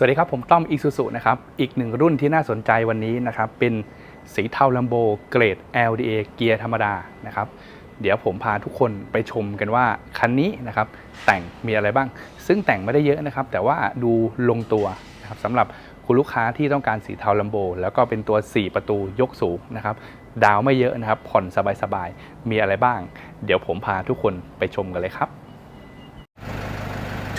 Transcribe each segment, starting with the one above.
สวัสดีครับ ผมต้อมอีซูซุนะครับ อีกหนึ่งรุ่นที่น่าสนใจวันนี้นะครับ เป็นสีเทาลัมโบเกรด LDA เกียร์ธรรมดานะครับ เดี๋ยวผมพาทุกคนไปชมกันว่า คันนี้นะครับ แต่งมีอะไรบ้าง ซึ่งแต่งไม่ได้เยอะนะครับ แต่ว่าดูลงตัวนะครับสำหรับคุณลูกค้าที่ต้องการสีเทาลัมโบ แล้วก็เป็นตัว 4 ประตูยกสูงนะครับ ดาวไม่เยอะนะครับ ผ่อนสบายๆ มีอะไรบ้าง เดี๋ยวผมพาทุกคนไปชมกันเลยครับ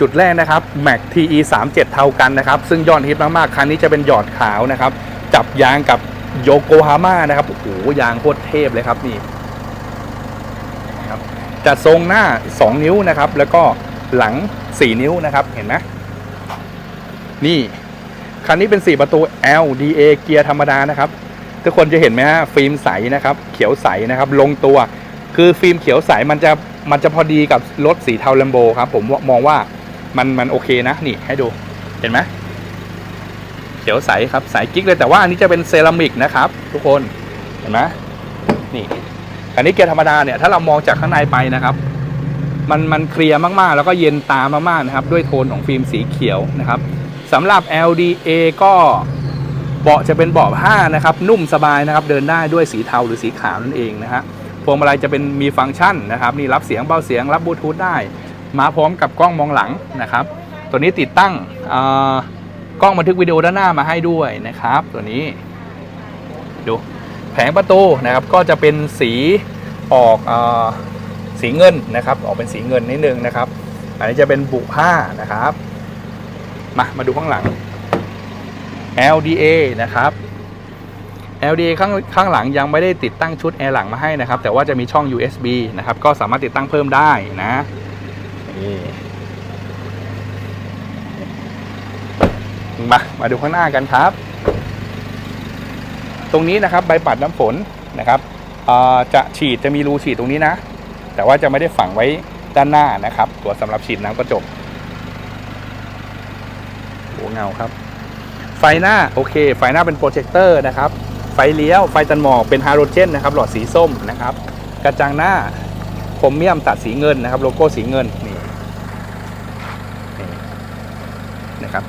จุดแรกนะครับ Mac TE 3 7เท่ากันนะครับ ซึ่งยอดฮิตมากๆ คันนี้จะเป็นหยอดขาวนะครับ จับยางกับโยโกฮาม่านะครับ โอ้โห ยางโคตรเทพเลยครับนี่นะครับจัดทรงหน้า 2 นิ้วนะครับ แล้วก็หลัง 4 นิ้วนะครับ เห็นไหมนี่ คันนี้เป็น 4 ประตู LDA เกียร์ธรรมดานะครับ ทุกคนจะเห็นไหมฮะ ฟิล์มใสนะครับ เขียวใสนะครับ ลงตัว คือฟิล์มเขียวใสมันจะมันจะพอดีกับรถสีเทาลัมโบครับ ผมมองว่า มันมันโอเคนะนี่ให้ดูเห็นไหมเขียวใสครับใสกิ๊กเลยแต่ว่าอันนี้จะเป็นเซรามิกนะครับ ทุกคนเห็นไหมนี่อันนี้เกียร์ธรรมดาเนี่ยถ้าเรามองจากข้างในไปนะครับ มันมันเคลียร์มากๆ แล้วก็เย็นตามากๆนะครับ ด้วยโทนของฟิล์มสีเขียวนะครับสำหรับ LDA ก็เบาะจะเป็นเบาะผ้านะครับ นุ่มสบายนะครับ เดินได้ด้วยสีเทาหรือสีขาวนั่นเองนะฮะพวงมาลัยจะเป็นมีฟังก์ชันนะครับนี่รับเสียงเบาเสียงรับบลูทูธได้ มาพร้อมกับกล้องมองหลังนะครับ ตัวนี้ติดตั้งกล้องบันทึกวิดีโอด้านหน้ามาให้ด้วยนะครับ ตัวนี้ดูแผงประตูนะครับก็จะเป็นสีออกออสีเงินนะครับ ออกเป็นสีเงินนิดนึงนะครับ อันนี้จะเป็นบุผ้านะครับ มามาดูข้างหลัง LDA นะครับ LDA ข้างข้างหลังยังไม่ได้ติดตั้งชุดแอร์หลังมาให้นะครับ แต่ว่าจะมีช่อง USB นะครับ ก็สามารถติดตั้งเพิ่มได้นะ นี่มา มาดูข้างหน้ากันครับ ตรงนี้นะครับใบปัดน้ำฝนนะครับจะฉีดจะมีรูฉีดตรงนี้นะ แต่ว่าจะไม่ได้ฝังไว้ด้านหน้านะครับ ตัวสำหรับฉีดน้ำกระจกโหเงาครับ ไฟหน้าโอเค ไฟหน้าเป็นโปรเจคเตอร์นะครับ ไฟเลี้ยว ไฟตันหมอกเป็นฮาโลเจนนะครับ หลอดสีส้มนะครับ กระจังหน้าคมเมียมตัดสีเงินนะครับ โลโก้สีเงินนะครับ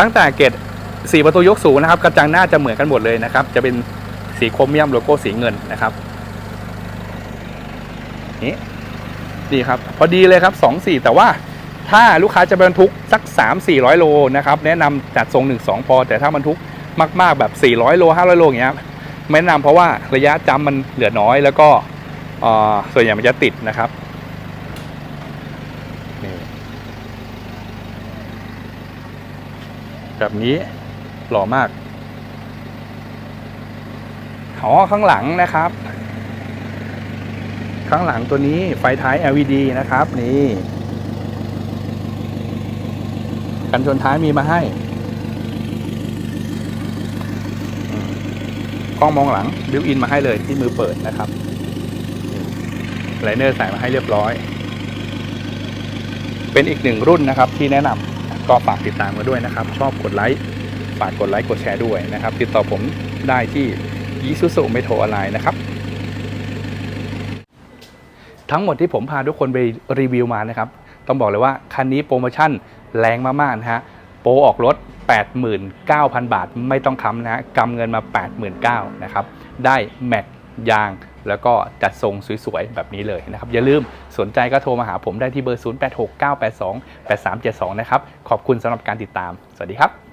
ตั้งแต่เกตสีประตูยกสูงนะครับกระจังหน้าจะเหมือนกันหมดเลยนะครับ จะเป็นสีโครเมียมโลโก้สีเงินนะครับนี่ดีครับ พอดีเลยครับสองสี่แต่ว่าถ้าลูกค้าจะบรรทุกสัก 3 4 0 0 โลนะครับแนะนำจัดทรง 1 2 พอ แต่ถ้าบรรทุกมาก ๆ แบบ 400 โล 500 โลอย่างเงี้ยไม่แนะนำเพราะว่าระยะจำมันเหลือน้อยแล้วก็ส่วนใหญ่มันจะติดนะครับ แบบนี้หล่อมากอ๋อข้างหลังนะครับ ข้างหลังตัวนี้ไฟท้าย LED นะครับ นี่กันชนท้ายมีมาให้กล้องมองหลังบิวอินมาให้เลยที่มือเปิดนะครับไลเนอร์ใส่มาให้เรียบร้อย เป็นอีกหนึ่งรุ่นนะครับที่แนะนำ ก็ฝากติดตามกันด้วยนะครับ ชอบกดไลค์ฝากกดไลค์กดแชร์ด้วยนะครับ ติดต่อผมได้ที่ยิสุสุเมโทรออนไลน์นะครับ ทั้งหมดที่ผมพาทุกคนไปรีวิวมานะครับ ต้องบอกเลยว่าคันนี้โปรโมชั่นแรงมากๆนะฮะโปรออกรถ 89,000 บาท ไม่ต้องค้ำนะฮะกำเงินมา 89,000นะครับได้แม็กยาง แล้วก็จัดทรงสวยๆ แบบนี้เลยนะครับ อย่าลืมสนใจก็โทรมาหาผมได้ที่เบอร์ 0869828372 นะครับ ขอบคุณสำหรับการติดตาม สวัสดีครับ